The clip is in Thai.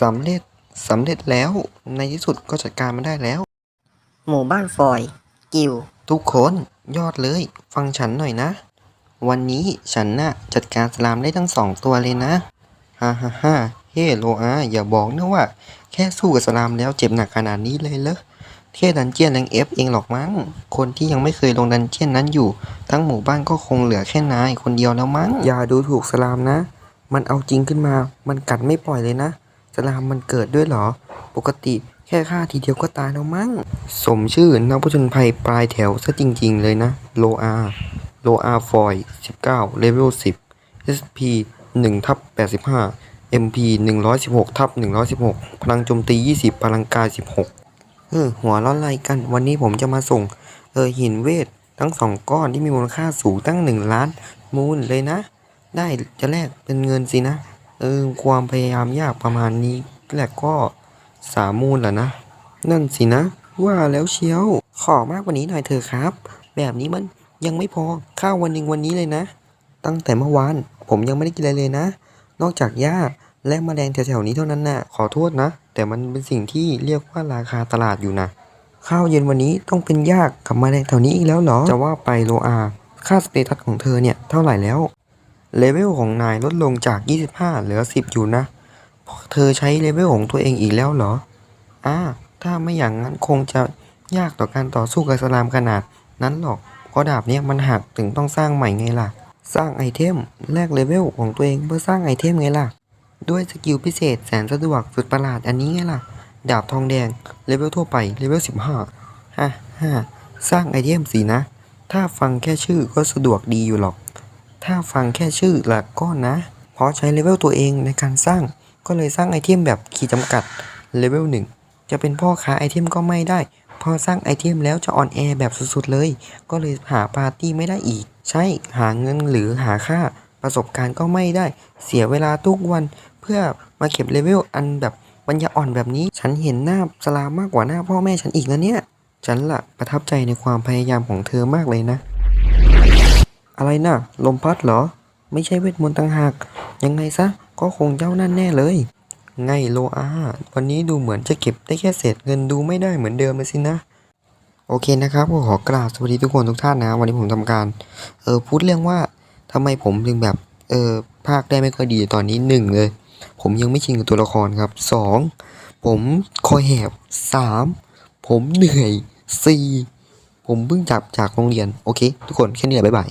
สำเร็จสำเร็จแล้ว ในที่สุดก็จัดการมันได้แล้ว หมู่บ้านฟอย กิว ทุกคนยอดเลย ฟังฉันหน่อยนะ วันนี้ฉันน่ะจัดการสลามได้ทั้งสองตัวเลยนะฮ่าฮ่าฮ่าเฮ้โลอาอย่าบอกนะว่า แค่สู้กับสลามแล้วเจ็บหนักขนาดนี้เลยเหรอแค่ดันเจียนแรงเอฟเองหรอกมั้ง คนที่ยังไม่เคยลงดันเจียนนั้นอยู่ ทั้งหมู่บ้านก็คงเหลือแค่นายคนเดียวแล้วมั้ง อย่าดูถูกสลามนะ มันเอาจริงขึ้นมา มันกัดไม่ปล่อยเลยนะส ลามมันเกิดด้วยเหรอ ปกติแค่ฆ่าทีเดียวก็ตายแล้วมั้ง สมชื่อนักผจญภัยปลายแถวซะจริงๆเลยนะ โลอาโลอาฟอย19 เลเวล 10 SP 1ทับ85 MP 116ทับ116 พลังโจมตี 20 พลังกาย 16 เออหัวร้อนไรกัน วันนี้ผมจะมาส่ง เออหินเวท ทั้งสองก้อนที่มีมูลค่าสูงตั้ง 1 ล้านมูลเลยนะ ได้จะแลกเป็นเงินสินะ เออความพยายามยากประมาณนี้แหละก็สามมูลแหละนะ นั่นสินะ ว่าแล้วเชียว ขอมากกว่านี้หน่อยเถอะครับ แบบนี้มันยังไม่พอข้าววันหนึ่งวันนี้เลยนะ ตั้งแต่เมื่อวานผมยังไม่ได้กินอะไรเลยนะ นอกจากหญ้าและมแมลงแถวๆนี้เท่านั้นน่ะ ขอโทษนะ แต่มันเป็นสิ่งที่เรียกว่าราคาตลาดอยู่นะ ข้าวเย็นวันนี้ต้องเป็นหญ้ากับมแมลงแถวนี้อีกแล้วเหรอ จะว่าไปโลอา ค่าสเตตัสของเธอเนี่ยเท่าไหร่แล้ว เลเวลของนายลดลงจาก 25 เหลือ 10 อยู่นะ เธอใช้เลเวลของตัวเองอีกแล้วเหรอ อ่า ถ้าไม่อย่างนั้นคงจะยากต่อการต่อสู้กับสลามขนาด นั้นหรอก เพราะดาบเนี้ยมันหักถึงต้องสร้างใหม่ไงล่ะ สร้างไอเทมแลกเลเวลของตัวเองเพื่อสร้างไอเทมไงล่ะ ด้วยสกิลพิเศษแสนสะดวกสุดประหลาดอันนี้ไงล่ะ ดาบทองแดงเลเวลทั่วไปเลเวล15ฮ่าฮ่าสร้างไอเทมสินะ ถ้าฟังแค่ชื่อก็สะดวกดีอยู่หรอก ถ้าฟังแค่ชื่อละก็นะ เพราะใช้เลเวลตัวเองในการสร้าง ก็เลยสร้างไอเทมแบบขีดจำกัดเลเวลหนึ่งจะเป็นพ่อค้าไอเทมก็ไม่ได้ พอสร้างไอเทมแล้วจะออนแอร์แบบสุดๆเลย ก็เลยหาปาร์ตี้ไม่ได้อีก ใช่หาเงินหรือหาค่าประสบการณ์ก็ไม่ได้ เสียเวลาทุกวันเพื่อมาเก็บเลเวลอันแบบปัญญาอ่อนแบบนี้ ฉันเห็นหน้าสลามมากกว่าหน้าพ่อแม่ฉันอีกนะเนี่ย ฉันละประทับใจในความพยายามของเธอมากเลยนะ อะไรนะ่ะ ลมพัดเหรอ ไม่ใช่เวทมนต์ต่างหาก ยังไงซะ ก็คงเจ้านั่นแน่เลย ไงโลอา วันนี้ดูเหมือนจะเก็บได้แค่เศษเงินดูไม่ได้เหมือนเดิมเลยสินะ โอเคนะครับก็ขอกราบสวัสดีทุกคนทุกท่านนะ วันนี้ผมทำการ เออพูดเรื่องว่าทำไมผมถึงแบบ เออภาคได้ไม่ค่อยดีตอนนี้หนึ่งเลย ผมยังไม่ชินกับตัวละครครับสองผมคอยแหบสามผมเหนื่อยสี่ผมเพิ่งจับจากโรงเรียน โอเค ทุกคน แค่นี้แหละ บ๊ายบาย